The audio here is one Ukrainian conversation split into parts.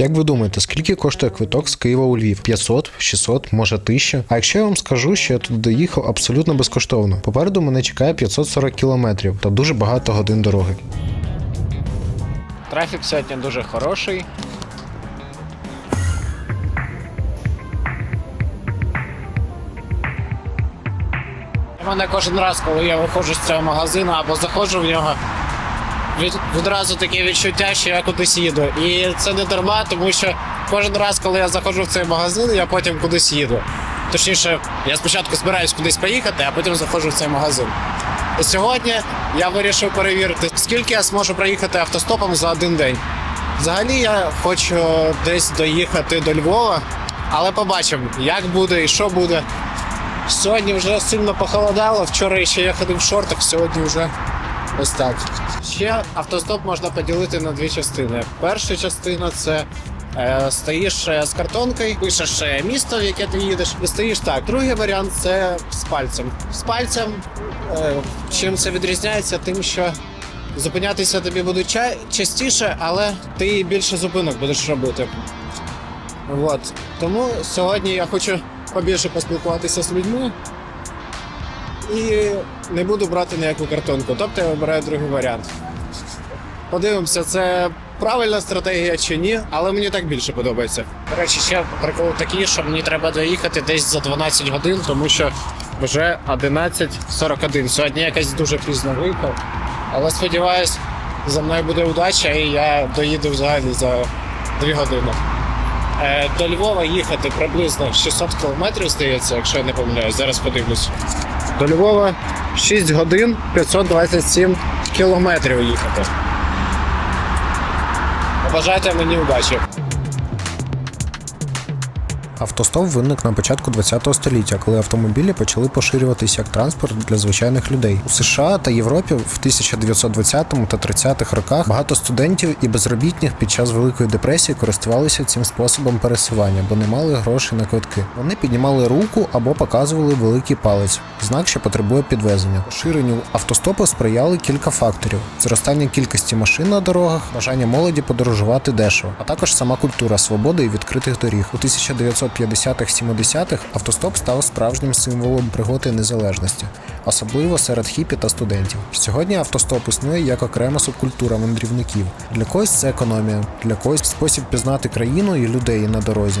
Як ви думаєте, скільки коштує квиток з Києва у Львів? 500, 600, може 1000? А якщо я вам скажу, що я тут доїхав абсолютно безкоштовно? Попереду мене чекає 540 кілометрів та дуже багато годин дороги. Трафік сьогодні дуже хороший. Мене кожен раз, коли я виходжу з цього магазину або заходжу в нього, від, відразу таке відчуття, що я кудись їду. І це не дарма, тому що кожен раз, коли я заходжу в цей магазин, я потім кудись їду. Точніше, я спочатку збираюсь кудись поїхати, а потім заходжу в цей магазин. І сьогодні я вирішив перевірити, скільки я зможу проїхати автостопом за один день. Взагалі я хочу десь доїхати до Львова, але побачимо, як буде і що буде. Сьогодні вже сильно похолодало. Вчора ще я ходив в шортах, сьогодні вже ось так. Ще автостоп можна поділити на дві частини. Перша частина це е, стоїш е, з картонкою, пишеш е, місто, в яке ти їдеш, і стоїш так. Другий варіант це з пальцем. З пальцем чим це відрізняється, тим, що зупинятися тобі будуть ча- частіше, але ти більше зупинок будеш робити. От. Тому сьогодні я хочу побільше поспілкуватися з людьми і не буду брати ніяку картонку. Тобто я вибираю другий варіант. Подивимося, це правильна стратегія чи ні, але мені так більше подобається. До речі, ще прикол такий, що мені треба доїхати десь за 12 годин, тому що вже 11.41. Сьогодні якось дуже пізно виїхав. Але сподіваюсь, за мною буде удача і я доїду взагалі за 2 години. Е, До Львова їхати приблизно 600 кілометрів, здається, якщо я не помиляюсь. Зараз подивлюсь. До Львова 6 годин 527 кілометрів їхати. Побажайте мені удачі. Автостоп виник на початку ХХ століття, коли автомобілі почали поширюватися як транспорт для звичайних людей. У США та Європі в 1920 та 30-х роках багато студентів і безробітних під час Великої депресії користувалися цим способом пересування, бо не мали грошей на квитки. Вони піднімали руку або показували великий палець, знак, що потребує підвезення. Поширенню автостопу сприяли кілька факторів: зростання кількості машин на дорогах, бажання молоді подорожувати дешево, а також сама культура свободи і відкритих доріг. У 1950-70-х автостоп став справжнім символом пригод і незалежності, особливо серед хіпі та студентів. Сьогодні автостоп існує як окрема субкультура мандрівників. Для когось це економія, для когось спосіб пізнати країну і людей на дорозі.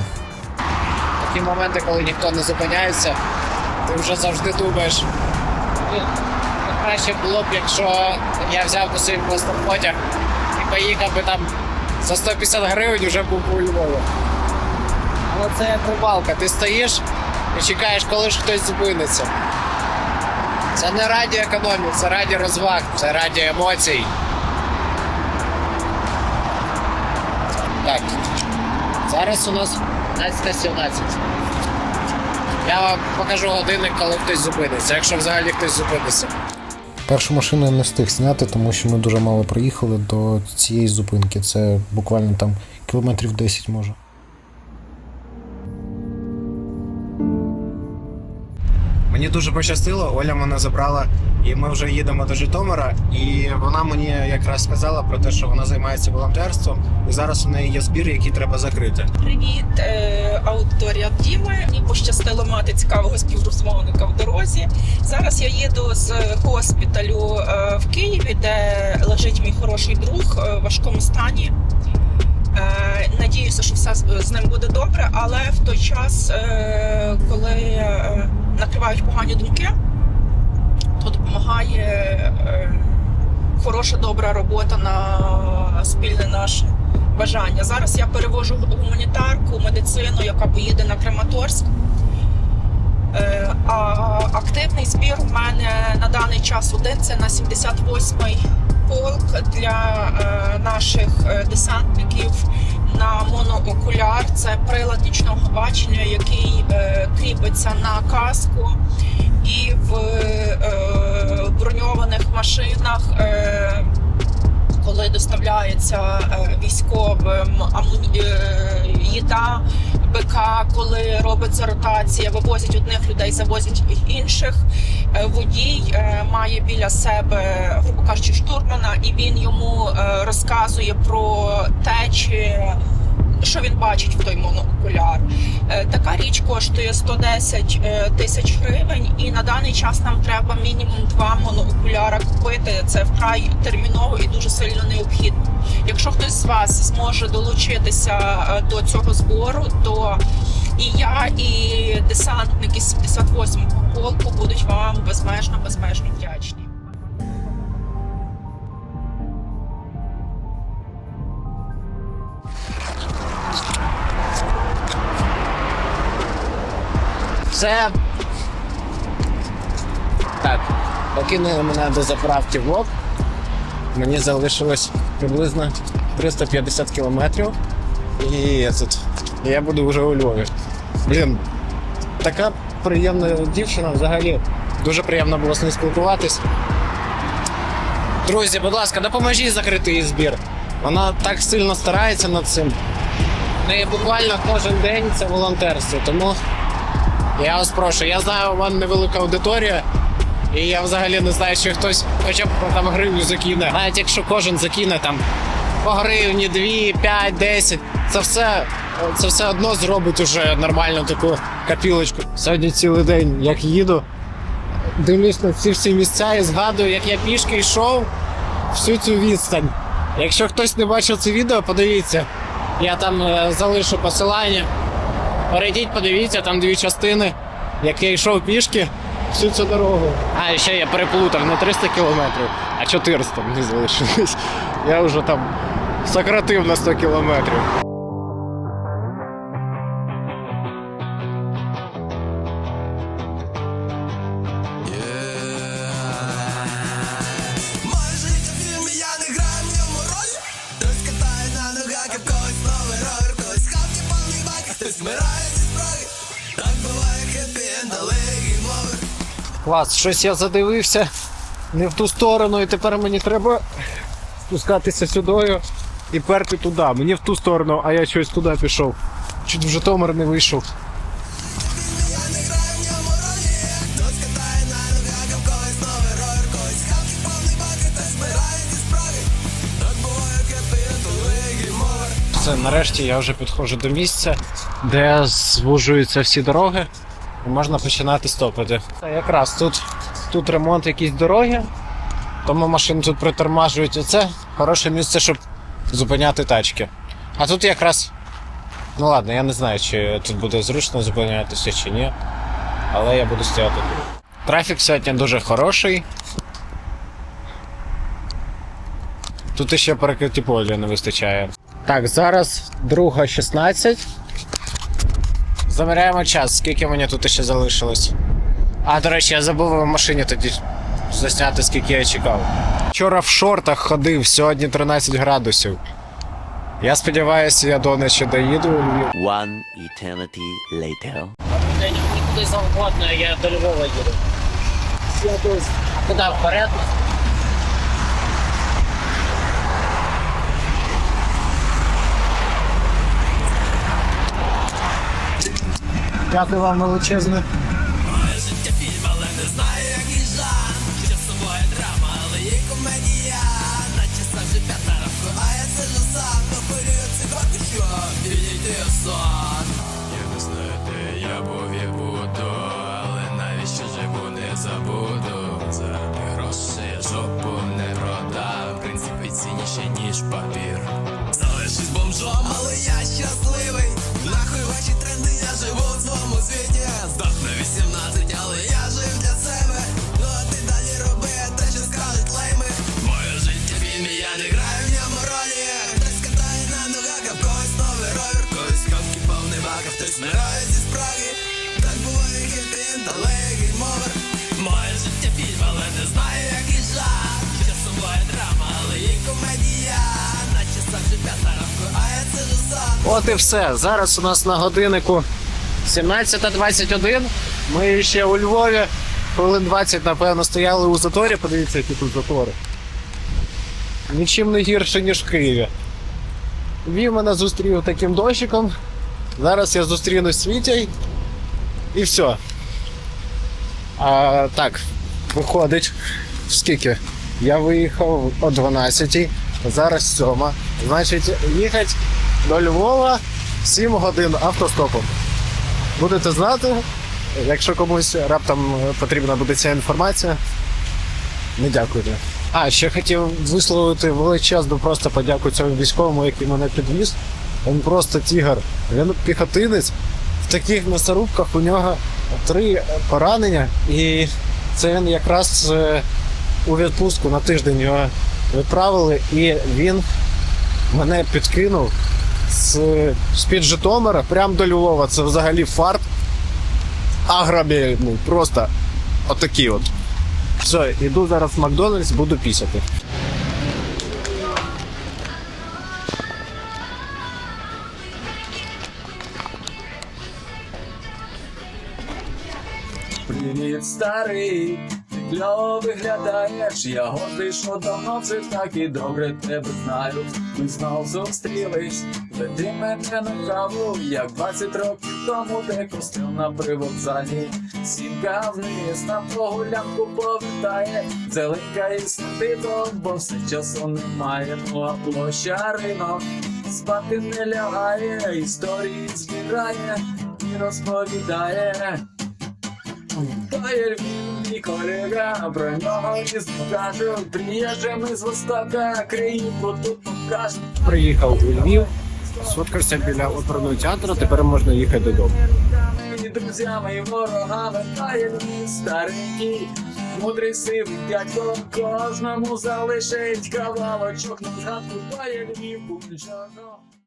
Такі моменти, коли ніхто не зупиняється, ти вже завжди думаєш. «Ну, Краще було б, якщо я взяв би свій просто потяг і поїхав би там за 150 гривень вже був у Львові. Але це як рибалка. Ти стоїш і чекаєш, коли ж хтось зупиниться. Це не раді економії, це раді розваг, це раді емоцій. Так. Зараз у нас 11.17. Я вам покажу годинник, коли хтось зупиниться, якщо взагалі хтось зупиниться. Першу машину я не встиг зняти, тому що ми дуже мало приїхали до цієї зупинки. Це буквально там кілометрів 10 може. Мені дуже пощастило, Оля мене забрала, і ми вже їдемо до Житомира. І вона мені якраз сказала про те, що вона займається волонтерством, і зараз у неї є збір, який треба закрити. Привіт, е, аудиторія Діми. Мені пощастило мати цікавого співрозмовника в дорозі. Зараз я їду з госпіталю е, в Києві, де лежить мій хороший друг е, в важкому стані. Надіюся, що все з ним буде добре, але в той час, коли накривають погані думки, то допомагає е, хороша добра робота на спільне наше бажання. Зараз я перевожу гуманітарку, медицину, яка поїде на Краматорськ. Е, А активний збір у мене на даний час один це на 78-й полк для е, наших е, десантників на моноокуляр. Це прилад нічного бачення, який е, кріпиться на каску. І в е, броньованих машинах е, коли доставляється е, військовим е, їда, БК, коли робиться ротація, вивозять одних людей, завозять інших. Е, Водій має біля себе, грубо кажучи, штурмана, і він йому розказує про те, чи що він бачить в той монокуляр. Е, Така річ коштує 110 е, тисяч гривень, і на даний час нам треба мінімум два моноокуляра купити. Це вкрай терміново і дуже сильно необхідно. Якщо хтось з вас зможе долучитися е, до цього збору, то і я, і десантники з 78-го полку будуть вам безмежно безмежно вдячні. Все. Так, покинули мене до заправки влог. Мені залишилось приблизно 350 кілометрів. І я буду вже у Львові. Блін, така приємна дівчина взагалі. Дуже приємно було з нею спілкуватись. Друзі, будь ласка, допоможіть закрити її збір. Вона так сильно старається над цим. В неї буквально кожен день це волонтерство, тому я вас прошу, я знаю, у мене невелика аудиторія, і я взагалі не знаю, чи хтось хоча б там гривню закине. Навіть якщо кожен закине там по гривні, 2, 5, 10, це все, це все одно зробить уже нормальну таку копілочку. Сьогодні цілий день як їду, дивлюсь на ці всі місця і згадую, як я пішки йшов всю цю відстань. Якщо хтось не бачив це відео, подивіться. Я там е, залишу посилання. Перейдіть, подивіться, там дві частини, як я йшов пішки всю цю дорогу. А ще я переплутав не 300 кілометрів, а 400 мені залишилось. Я вже там сократив на 100 кілометрів. Мовер Клас, щось я задивився не в ту сторону, і тепер мені треба спускатися сюдою і перти туди. Мені в ту сторону, а я щось туди пішов. Чуть в Житомир не вийшов. Все, нарешті я вже підходжу до місця, де звужуються всі дороги, і можна починати стопити. Та якраз тут, тут ремонт якісь дороги, тому машини тут притормажують. І це хороше місце, щоб зупиняти тачки. А тут якраз. Ну ладно, я не знаю, чи тут буде зручно зупинятися чи ні. Але я буду стояти тут. Трафік сьогодні дуже хороший. Тут іще перекриті полі не вистачає. Так, зараз друга 16. Заміряємо час, скільки мені тут ще залишилось. А, до речі, я забув в машині тоді засняти, скільки я чекав. Вчора в шортах ходив, сьогодні 13 градусів. Я сподіваюся, я до ночі доїду. One eternity later. Куди завгодно, я до Львова їду. А куди вперед? Дякую вам величезне. Я не граю в ньому ролі Хтось катає на ногах, а в когось новий ровер Когось хавки повний бак, а хтось вмирає зі спраги Так буває хеппі-енд, але і мовер Моє життя фільм, але не знаю, як і жах Що з драма, але і комедія Наче сам же п'ята ранку, а я сиджу сам От і все. Зараз у нас на годиннику 17.21. Ми ще у Львові. Хвилин 20, напевно, стояли у заторі. Подивіться, які тут затори. Нічим не гірше, ніж в Києві. Він мене зустрів таким дощиком. Зараз я зустрінусь з Вітєю. І все. А, так, виходить. Скільки? Я виїхав о 12 зараз 7. Значить, їхати до Львова 7 годин автостопом. Будете знати, якщо комусь раптом потрібна буде ця інформація. Не дякуйте. А, ще хотів висловити величезну просто подяку цьому військовому, який мене підвіз. Він просто тігр. Він піхотинець. В таких м'ясорубках у нього три поранення, і це він якраз е, у відпустку на тиждень його відправили, і він мене підкинув з-під Житомира прямо до Львова. Це взагалі фарт агробільний. Просто отакий от. Все, іду зараз в Макдональдс, буду пісяти. Привіт, старий, ти Кльово виглядаєш, я гордий, що давно це так і добре тебе знаю. Ми знов зустрілись, веди мене на каву, як 20 років тому, де костюм на привокзалі. Сімка вниз на прогулянку повертає, зеленька і світито, бо все часу немає, ну а площа ринок. Спати не лягає, історії збирає і розповідає. То є мій колега, про нього і скажуть Приїжджами з Востока, країнку тут покажуть Приїхав у Львів, сфоткався біля оперного театру, тепер можна їхати додому. І друзями, і ворогами, та Львів старенький Мудрий сивий дядько, кожному залишить кавалочок на згадку, та є Львів,